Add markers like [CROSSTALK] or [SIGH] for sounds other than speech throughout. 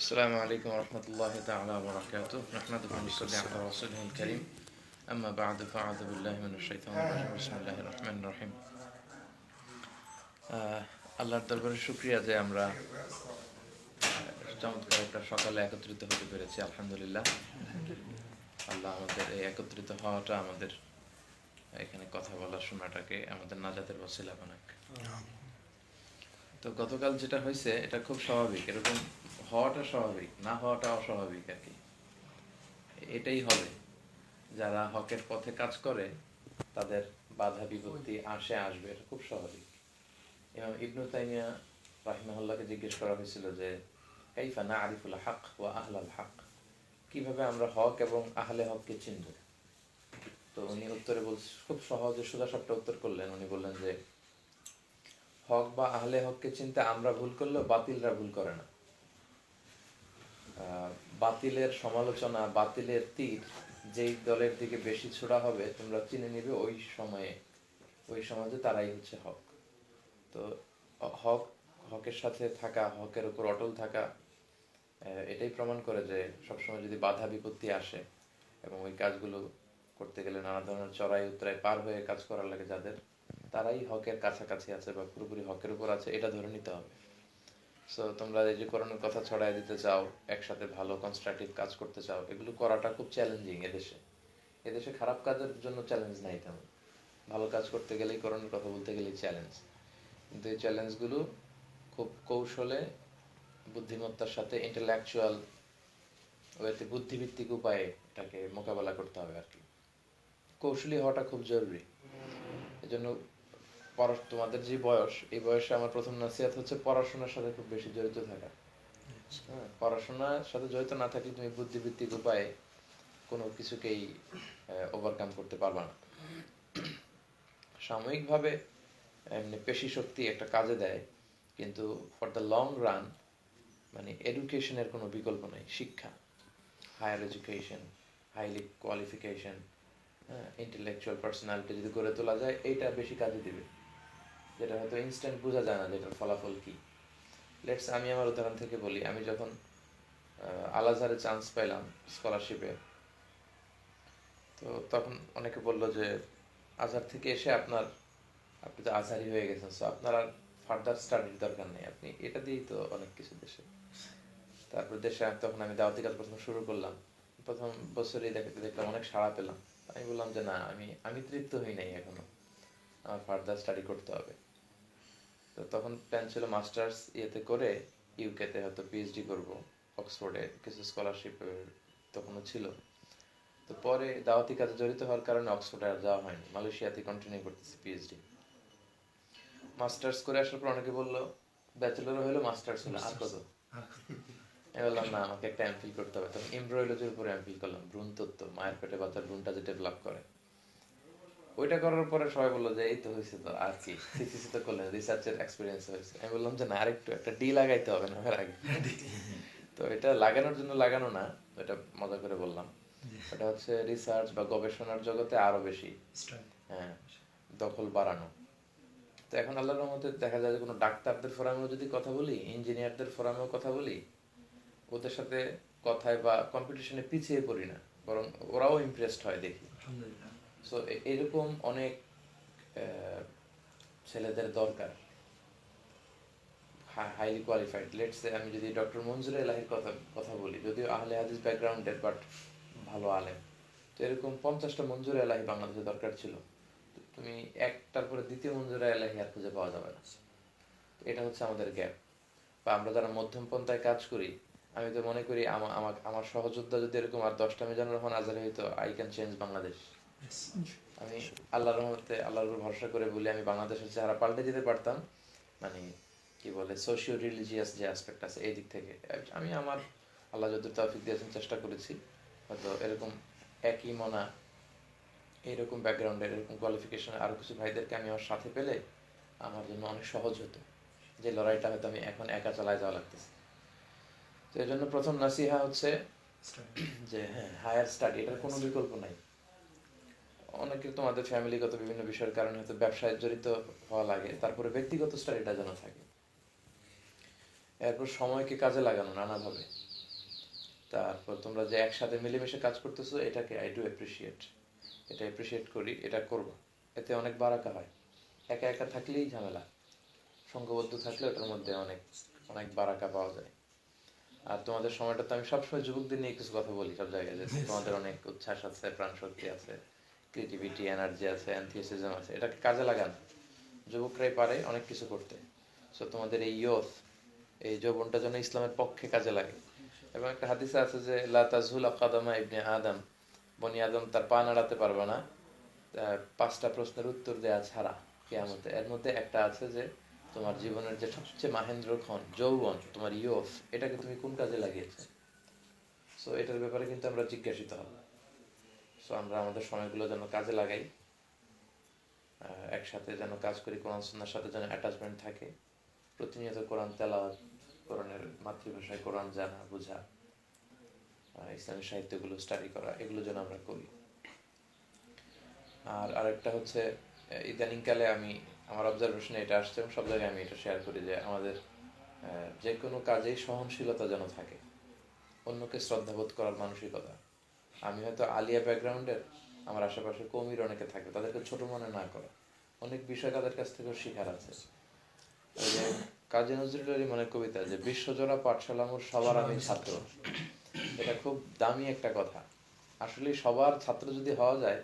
السلام عليكم ورحمة الله تعالى وبركاته نحمده ونصلي على رسوله الكريم أما بعد فأعوذ بالله من الشيطان الرجيم بسم الله الرحمن الرحيم আহ, আল্লাহর দরবারে শুক্রিয়া যে আমরা আহ, চমৎকার একটা সকালে একত্রিত হতে পেরেছি আলহামদুলিল্লাহ আল্লাহ আমাদের এই একত্রিত হওয়াটা আমাদের এখানে কথা বলা শোনাটাকে আমাদের নাজাতের বসিলা বানাক তো গতকাল যেটা হয়েছে, এটা খুব স্বাভাবিক। এরকম হওয়াটা স্বাভাবিক, না হওয়াটা অস্বাভাবিক আর কি। এটাই হবে। যারা হকের পথে কাজ করে, তাদের বাধা বিপত্তি আসে, আসবে, এটা খুব স্বাভাবিক। এবং ইবনু তাইমিয়া রাহিমাহুল্লাহকে জিজ্ঞেস করা হয়েছিল যে, কাইফা না আরিফুল হক ও আহলাল হক? কীভাবে আমরা হক এবং আহলে হককে চিনব? তো উনি উত্তরে বল খুব সহজে সোজা সাপটা উত্তর করলেন। উনি বললেন যে হক বা আহলে হককে চিনতে আমরা ভুল করলেও বাতিলরা ভুল করে না। বাতিলের সমালোচনা, বাতিলের তীর যেই দলের দিকে বেশি ছোড়া হবে, তোমরা চিনে নিবে ওই সময়ে, ওই সমাজে তারাই হচ্ছে হক। তো হক, হকের সাথে থাকা, হকের উপর অটল থাকা এটাই প্রমাণ করে যে সবসময় যদি বাধা বিপত্তি আসে এবং ওই কাজগুলো করতে গেলে নানা ধরনের চড়াই উতরাই পার হয়ে কাজ করার লাগে যাদের তারাই হকের কাছাকাছি আছে বা পুরোপুরি হকের উপর আছে, এটা ধরে নিতে হবে। সো তোমরা এই যে করোনার কথা ছড়াই দিতে চাও, একসাথে ভালো কনস্ট্রাকটিভ কাজ করতে চাও, এগুলো করাটা খুব চ্যালেঞ্জিং এদেশে। এদেশে খারাপ কাজের জন্য চ্যালেঞ্জ নাই তেমন। ভালো কাজ করতে গেলেই করোনার কথা বলতে গেলেই চ্যালেঞ্জ কিন্তু এই চ্যালেঞ্জগুলো খুব কৌশলে, বুদ্ধিমত্তার সাথে ইন্টেলেকচুয়াল ওয়েতে বুদ্ধিভিত্তিক উপায়ে এটাকে মোকাবেলা করতে হবে আর কি। কৌশলী হওয়াটা খুব জরুরি। এজন্য পড়া- তোমাদের যে বয়স এই বয়সে আমার প্রথম নাসিহাত হচ্ছে পড়াশোনার সাথে খুব বেশি জড়িত থাকা। হ্যাঁ, পড়াশোনার সাথে জড়িত না থাকলে তুমি বুদ্ধিভিত্তিক উপায়ে কোনো কিছুকেই ওভারকাম করতে পারবা না। সাময়িকভাবে এমনি পেশি শক্তি একটা কাজে দেয় কিন্তু ফর দ্য লং রান মানে এডুকেশনের কোনো বিকল্প নেই। শিক্ষা higher education highly qualification intellectual personality যদি গড়ে তোলা যায় এইটা বেশি কাজে দিবে। যেটা হয়তো ইনস্ট্যান্ট বোঝা যায় না যেটার ফলাফল কি। লেটস আমি আমার উদাহরণ থেকে বলি, আমি যখন আলাজারে চান্স পাইলাম স্কলারশিপে তো তখন অনেকে বলল যে, আজহার থেকে এসে আপনার, আপনি তো আজহারি হয়ে গেছেন সো আপনার আর ফার্দার স্টাডির দরকার নেই। আপনি এটা দিয়েই তো অনেক কিছু দেশে তারপর দেশে তখন আমি দাওয়াতি কাজ প্রথম শুরু করলাম। প্রথম বছরই দেখতে দেখলাম অনেক সাড়া পেলাম। আমি বললাম যে, না, আমি আমি তৃপ্ত হই নাই এখনও। আমার ফার্দার স্টাডি করতে হবে। তো তখন প্ল্যান ছিল মাস্টার্স ইয়েতে করে ইউকেতে হয়তো পিএইচডি করব। অক্সফোর্ডে কিছু স্কলারশিপ তখনও ছিল। তো পরে দাওয়াতি কাজে জড়িত হওয়ার কারণে অক্সফোর্ডে আর যাওয়া হয়নি। মালয়েশিয়াতে কন্টিনিউ করতেছি পিএইচডি মাস্টার্স করে আসার পর অনেকে বলল ব্যাচেলর হলো মাস্টার্স হলো, আর কত? আমি বললাম, না, আমাকে একটা এমফিল করতে হবে। তখন এমব্রয়ডারির উপরে এমফিল করলাম, ভ্রূণ তত্ত্ব, মায়ের পেটে বাচ্চার ভ্রূণটা যে ডেভেলপ করে। ওইটা করার পরে সবাই বলল যে এই তো হয়েছে তো আর কি? থিসিস তো করলেন রিসার্চের এক্সপিরিয়েন্স হয়েছে আমি বললাম যে না আরেকটু একটা ডি লাগাইতে হবে না এর আগে। [LAUGHS] তো এটা লাগানোর জন্য লাগানো না এটা মজা করে বললাম। এটা হচ্ছে রিসার্চ বা গবেষণার জগতে আরও বেশি। হ্যাঁ দখল বাড়ানো। তো এখন আল্লাহর রহমতে দেখা যায় যে কোনো ডাক্তারদের ফোরামেও যদি কথা বলি ইঞ্জিনিয়ারদের ফোরামেও কথা বলি ওদের সাথে কথায় বা কম্পিটিশনে পিছিয়ে পড়ি না। বরং ওরাও ইমপ্রেসড হয় দেখি। সো এরকম অনেক ছেলেদের দরকার। হাইলি কোয়ালিফাইড লেটস আমি যদি ডক্টর মঞ্জুর এলাহির কথা কথা বলি, যদিও আহলে হাদিস ব্যাকগ্রাউন্ডের বাট ভালো আলেম। তো এরকম পঞ্চাশটা মঞ্জুর এলাহি বাংলাদেশে দরকার ছিল। তুমি একটার পরে দ্বিতীয় মঞ্জুরা এলাহি আর খুঁজে পাওয়া যাবে না। এটা হচ্ছে আমাদের গ্যাপ বা আমরা যারা মধ্যম পন্থায় কাজ করি, আমি তো মনে করি আমার আমার সহযোদ্ধা যদি এরকম আর দশটা মিজানুর রহমান আজহারি হয়তো আই ক্যান চেঞ্জ বাংলাদেশ আমি আল্লাহর রহমতে, আল্লাহর উপর ভরসা করে বলি, আমি বাংলাদেশের চেহারা পাল্টে দিতে পারতাম। মানে কি বলে সোশিও রিলিজিয়াস যে অ্যাসপেক্ট আছে, এই দিক থেকে। আমি আমার আল্লাহ যত তৌফিক দিয়েছেন, চেষ্টা করেছি। হয়তো এরকম একই মনা এইরকম ব্যাকগ্রাউন্ডের এরকম কোয়ালিফিকেশন আরও কিছু ভাইদেরকে আমি আমার সাথে পেলে আমার জন্য অনেক সহজ হতো। যে লড়াইটা হয়তো আমি এখন একা চালায় যাওয়া লাগতেছে। তো এই জন্য প্রথম নাসিহা হচ্ছে যে হ্যাঁ হায়ার স্টাডি এটার কোনো বিকল্প নাই। অনেকে তোমাদের ফ্যামিলিগত বিভিন্ন বিষয়ের কারণে হয়তো ব্যবসায় জড়িত হওয়া লাগে, তারপরে ব্যক্তিগত স্টাডিটা যেন থাকে। এরপর সময়কে কাজে লাগানো নানাভাবে। তারপর তোমরা যে একসাথে মিলেমিশে কাজ করতেছো, এটাকে আই ডু অ্যাপ্রিসিয়েট এটা অ্যাপ্রিসিয়েট করি, এটা করব। এতে অনেক বারাকা হয়। একা একা থাকলেই ঝামেলা। সংঘবদ্ধ থাকলে ওটার মধ্যে অনেক অনেক বারাকা পাওয়া যায়। আর তোমাদের সময়টা তো আমি সবসময় যুবকদের নিয়ে কিছু কথা বলি সব জায়গায়, যে তোমাদের অনেক উচ্ছ্বাস আছে প্রাণ শক্তি আছে। ক্রিয়েটিভিটি এনার্জি আছে অ্যান্থিসিজম আছে, এটাকে কাজে লাগান। যুবকরাই পারে অনেক কিছু করতে। সো তোমাদের এই ইয়থ এই যৌবনটা যেন ইসলামের পক্ষে কাজে লাগে। এবং একটা হাদিসে আছে যে, লা আকাদামা ইবনে আদম। বনি আদম তার পা নাড়াতে পারবে না। পাঁচটা প্রশ্নের উত্তর দেয়া ছাড়া কেয়ামতে। এর মধ্যে একটা আছে যে, তোমার জীবনের যে সবচেয়ে মাহেন্দ্র ক্ষণ, যৌবন, তোমার ইয়ফ এটাকে তুমি কোন কাজে লাগিয়েছো? সো এটার ব্যাপারে কিন্তু আমরা জিজ্ঞাসিত হব। সো আমরা আমাদের সময়গুলো যেন কাজে লাগাই একসাথে যেন কাজ করি, কোরআন, সুন্নার সাথে যেন অ্যাটাচমেন্ট থাকে। প্রতিনিয়ত কোরআন তেলাওয়াত, কোরআনের মাতৃভাষায় কোরআন জানা, বোঝা ইসলামী সাহিত্যগুলো স্টাডি করা, এগুলো যেন আমরা করি। আর আরেকটা হচ্ছে ইদানিংকালে আমি, আমার অবজারভেশনে এটা আসছে এবং সব জায়গায় আমি এটা শেয়ার করি যে আমাদের যে কোনো কাজেই সহনশীলতা যেন থাকে। অন্যকে শ্রদ্ধাবোধ করার মানসিকতা। আমি হয়তো আলিয়া ব্যাকগ্রাউন্ডের আমার আশেপাশে কমির অনেকে থাকে, তাদেরকে ছোট মনে না করা। অনেক বিষয় তাদের কাছ থেকেও শেখার আছে। কাজী মনে কবিতা যে, বিশ্বজোড়া পাঠশালা মোর সবার আমি ছাত্র। এটা খুব দামি একটা কথা। আসলে সবার ছাত্র যদি হওয়া যায়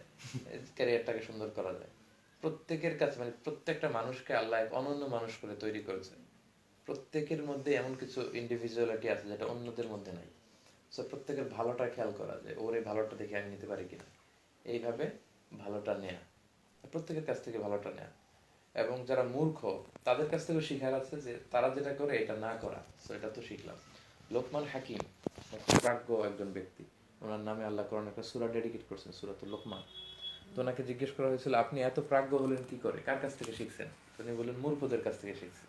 ক্যারিয়ারটাকে সুন্দর করা যায়। প্রত্যেকের কাছে মানে প্রত্যেকটা মানুষকে আল্লাহ এক অনন্য মানুষ করে তৈরি করেছে। প্রত্যেকের মধ্যে এমন কিছু ইন্ডিভিজুয়ালিটি আছে যেটা অন্যদের মধ্যে নাই। সো প্রত্যেকের ভালোটা খেয়াল করা যায় ওর এই ভালোটা দেখে আমি নিতে পারি কিনা। এইভাবে ভালোটা নেয়া। প্রত্যেকের কাছ থেকে ভালোটা নেয়া। এবং যারা মূর্খ, তাদের কাছ থেকেও শিখার আছে যে, তারা যেটা করে, এটা না করা। তো এটা তো শিখলাম। লোকমান হাকিম প্রাজ্ঞ একজন ব্যক্তি। ওনার নামে আল্লাহ কোরআন একটা সুরা ডেডিকেট করছেন সুরাত লোকমান। তো ওনাকে জিজ্ঞেস করা হয়েছিল, আপনি এত প্রাজ্ঞ হলেন কি করে? কার কাছ থেকে শিখছেন? তো উনি বললেন, মূর্খদের কাছ থেকে শিখছেন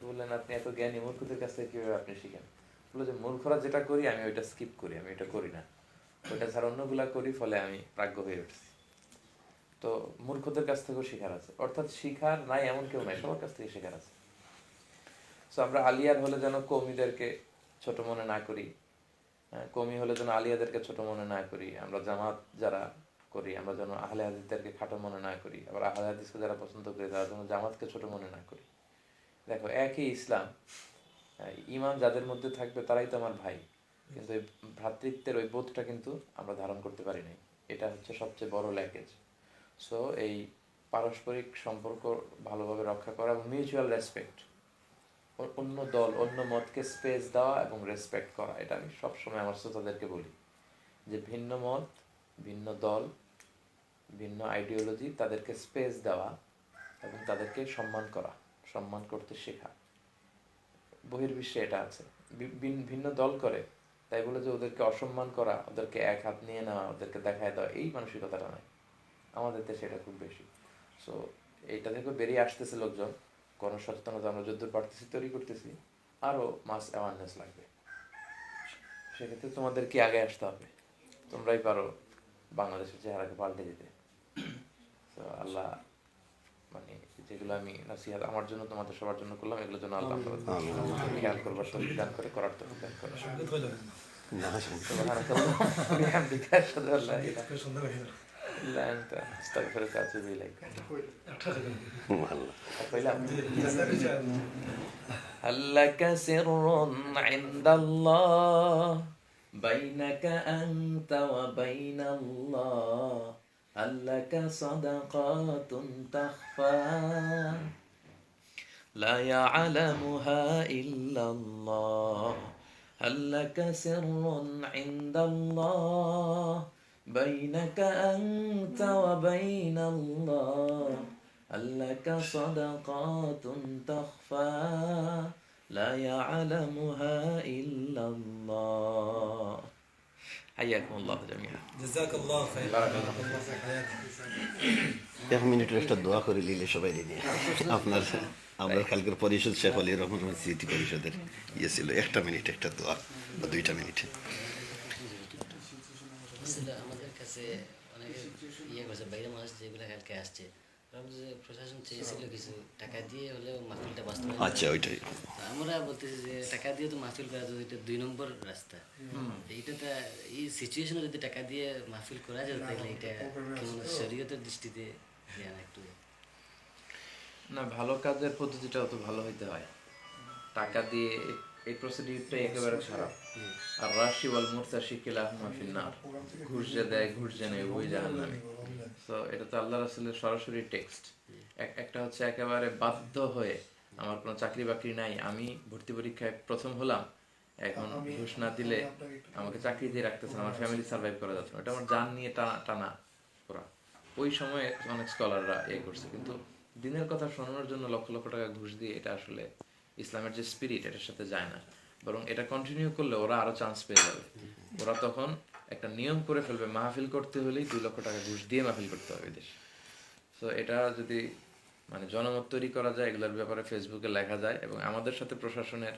তো বললেন, আপনি এত জ্ঞানী, মূর্খদের কাছ থেকে কীভাবে আপনি শিখেন? বলল যে মূর্খরা যেটা করি আমি ওইটা স্কিপ করি আমি এটা করি না। ওইটা ছাড়া অন্যগুলা করি ফলে আমি প্রাজ্ঞ হয়ে উঠছি। তো মূর্খদের কাছ থেকেও শেখার আছে। অর্থাৎ শিখার নাই এমন কেউ নাই সবার কাছ থেকে শেখার আছে। তো আমরা আলিয়ার হলে যেন কৌমিদেরকে ছোট মনে না করি হ্যাঁ, কৌমি হলে যেন আলিয়াদেরকে ছোট মনে না করি আমরা জামাত যারা করি আমরা যেন আহলে হাদিসদেরকে খাটো মনে না করি আবার আহলে হাদিসকে যারা পছন্দ করি তারা যেন জামাতকে ছোট মনে না করি। দেখো একই ইসলাম ইমান যাদের মধ্যে থাকবে তারাই তো আমার ভাই। কিন্তু এই ভ্রাতৃত্বের ওই বোধটা কিন্তু আমরা ধারণ করতে পারি নাই। এটা হচ্ছে সবচেয়ে বড় ল্যাকেজ সো এই পারস্পরিক সম্পর্ক ভালোভাবে রক্ষা করা এবং মিউচুয়াল রেসপেক্ট অন্য দল, অন্য মতকে স্পেস দেওয়া এবং রেসপেক্ট করা, এটা আমি সবসময় আমার শ্রোতাদেরকে বলি। যে ভিন্ন মত, ভিন্ন দল, ভিন্ন আইডিওলজি তাদেরকে স্পেস দেওয়া এবং তাদেরকে সম্মান করা, সম্মান করতে শেখা। বহির্বিশ্বে এটা আছে। ভিন- ভিন্ন দল করে, তাই বলে যে ওদেরকে অসম্মান করা, ওদেরকে এক হাত নিয়ে নেওয়া, ওদেরকে দেখায় দেওয়া, এই মানসিকতাটা নাই। আমাদের দেশে এটা খুব বেশি। সো এইটা থেকে বেরিয়ে আসতেছে লোকজন। গণসচেতনতা আমরা যদ্দূর পারতেছি, তৈরি করতেছি। আরও মাস অ্যাওয়ারনেস লাগবে। সেক্ষেত্রে তোমাদের কি আগে আসতে হবে? তোমরাই পারো বাংলাদেশের চেহারাকে পাল্টে দিতে। তো আল্লাহ মানে যেগুলো আমি নাসিহাত আমার জন্য তোমাদের সবার জন্য করলাম এগুলো জন্য আল্লাহ আমাদের খেয়াল করবার তৌফিক দান করে করার তৌফিক দান করে سبحانك اللهم وبحمدك أشهد أن لا إله إلا أنت أستغفرك وأتوب إليك أقول هل لك سر عند الله بينك أنت وبين الله هل لك صدقات تخفى. لا يعلمها إلا الله. هل لك سر عند الله؟ بينك أنت وبين الله. هل لك صدقات تخفى؟ لا يعلمها إلا الله. حياكم الله جميعا جزاك الله خير بارك الله الله في حياتك এক মিনিটের একটা দোয়া করে নিলে সবাই নিয়ে আপনার আমরা কালকের পরিষদ শেখ আলী রহমান স্মৃতি পরিষদের ইয়ে ছিল একটা মিনিট একটা দোয়া বা দুইটা মিনিট আসলে আমাদের কাছে অনেকে ইয়ে করছে বাইরে মানুষ যেগুলো কালকে আসছে ভাবছি যে প্রশাসন চেয়েছিল কিছু টাকা দিয়ে হলেও মাহফিলটা বাস্তবায়ন আচ্ছা ওইটাই। আমরা বলতেছি যে টাকা দিয়ে তো মাহফিল করা তো এটা দুই নম্বর রাস্তা। এইটাতে এই সিচুয়েশনে যদি টাকা দিয়ে মাহফিল করা যায় তাহলে এটা কেমন শরীয়তের দৃষ্টিতে একটু। না ভালো কাজের পদ্ধতিটা অত ভালো হইতে হয়। টাকা দিয়ে এই প্রসিডিউরটাই একেবারে খারাপ। আর রাশি ওয়াল মুরতাশি কিলাহ মাহফিল না ঘুষ যে দেয় ঘুষ যে নেয় ওই জাহান্নামে। তো এটা তো আল্লাহ রাসূলের সরাসরি টেক্সট একটা হচ্ছে একেবারে বাধ্য হয়ে আমার কোনো চাকরি বাকরি নাই আমি ভর্তি পরীক্ষায় প্রথম হলাম এখন ঘুষ না দিলে আমাকে চাকরি দিয়ে রাখতেছে আমার ফ্যামিলি সার্ভাইভ করা যাচ্ছে না। এটা আমার জান নিয়ে টানা টানা করা ওই সময়ে অনেক স্কলাররা এ করছে। কিন্তু দিনের কথা শোনানোর জন্য লক্ষ লক্ষ টাকা ঘুষ দিয়ে এটা আসলে ইসলামের যে স্পিরিট এটার সাথে যায় না। বরং এটা কন্টিনিউ করলে ওরা আরও চান্স পেয়ে যাবে। ওরা তখন একটা নিয়ম করে ফেলবে, মাহফিল করতে হলেই দুই লক্ষ টাকা ঘুষ দিয়ে মাহফিল করতে হবে দেশে তো এটা যদি মানে জনমত তৈরি করা যায়, এগুলোর ব্যাপারে ফেসবুকে লেখা যায় এবং আমাদের সাথে প্রশাসনের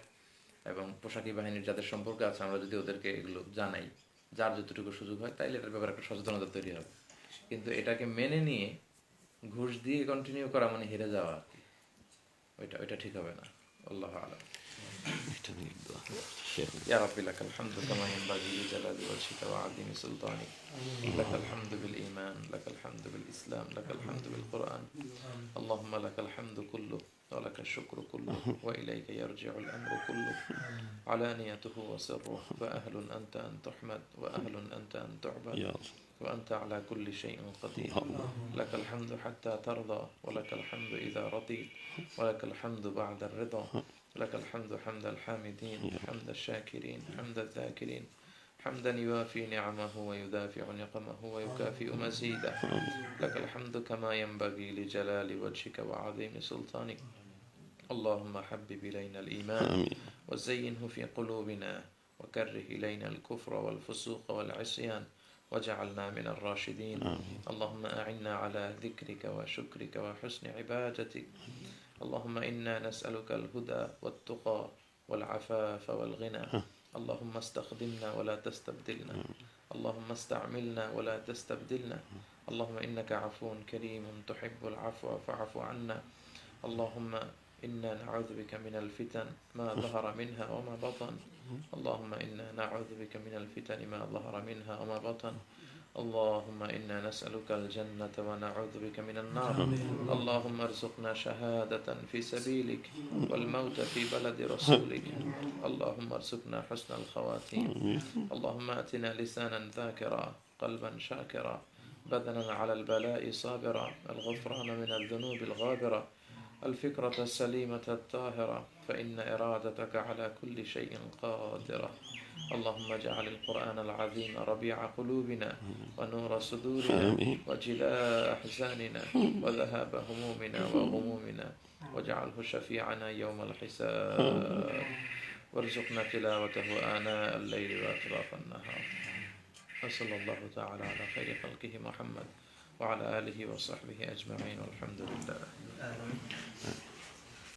এবং পোশাকি বাহিনীর যাদের সম্পর্ক আছে, আমরা যদি ওদেরকে এগুলো জানাই, যার যতটুকু সুযোগ হয়, তাইলে এটার ব্যাপারে একটা সচেতনতা তৈরি হবে। কিন্তু এটাকে মেনে নিয়ে ঘুষ দিয়ে কন্টিনিউ করা মানে হেরে যাওয়া ওইটা ওইটা ঠিক হবে না। الله أعلم. يا رب لك الحمد كما ينبغي لجلال وجهك وعظيم سلطانك. لك الحمد بالإيمان لك الحمد بالإسلام لك الحمد بالقرآن. اللهم لك الحمد كله ولك الشكر كله وإليك يرجع الأمر كله. علانيته وسره فأهل أنت أن تحمد وأهل أنت أن تعبد. وأنت على كل شيء قدير. لك الحمد حتى ترضى ولك الحمد إذا رضيت ولك الحمد بعد الرضا لك الحمد حمد الحامدين حمد الشاكرين حمد الذاكرين. حمدا يوافي نعمه ويدافع نقمه ويكافئ مزيده. لك الحمد كما ينبغي لجلال وجهك وعظيم سلطانك. اللهم حبب إلينا الإيمان آمين. وزينه في قلوبنا وكره إلينا الكفر والفسوق والعصيان واجعلنا من الراشدين. اللهم أعنا على ذكرك وشكرك وحسن عبادتك. اللهم إنا نسألك الهدى والتقى والعفاف والغنى. اللهم استخدمنا ولا تستبدلنا. اللهم استعملنا ولا تستبدلنا. اللهم إنك عفو كريم تحب العفو فاعف عنا. اللهم إنا نعوذ بك من الفتن ما ظهر منها وما بطن. اللهم إنا نعوذ بك من الفتن ما ظهر منها وما بطن. اللهم إنا نسألك الجنة ونعوذ بك من النار. اللهم ارزقنا شهادة في سبيلك والموت في بلد رسولك. اللهم ارزقنا حسن الخواتيم. اللهم أتنا لسانا ذاكرا قلبا شاكرا بدنا على البلاء صابرا الغفران من الذنوب الغابرة. الفكرة السليمة الطاهرة فإن إرادتك على كل شيء قادرة. اللهم اجعل القرآن العظيم ربيع قلوبنا ونور صدورنا. وجلاء أحزاننا وذهاب همومنا وغمومنا واجعله شفيعنا يوم الحساب. وارزقنا تلاوته آناء الليل وأطراف النهار. وصلى الله تعالى على خير خلقه محمد. وعلى آله وصحبه أجمعين والحمد لله.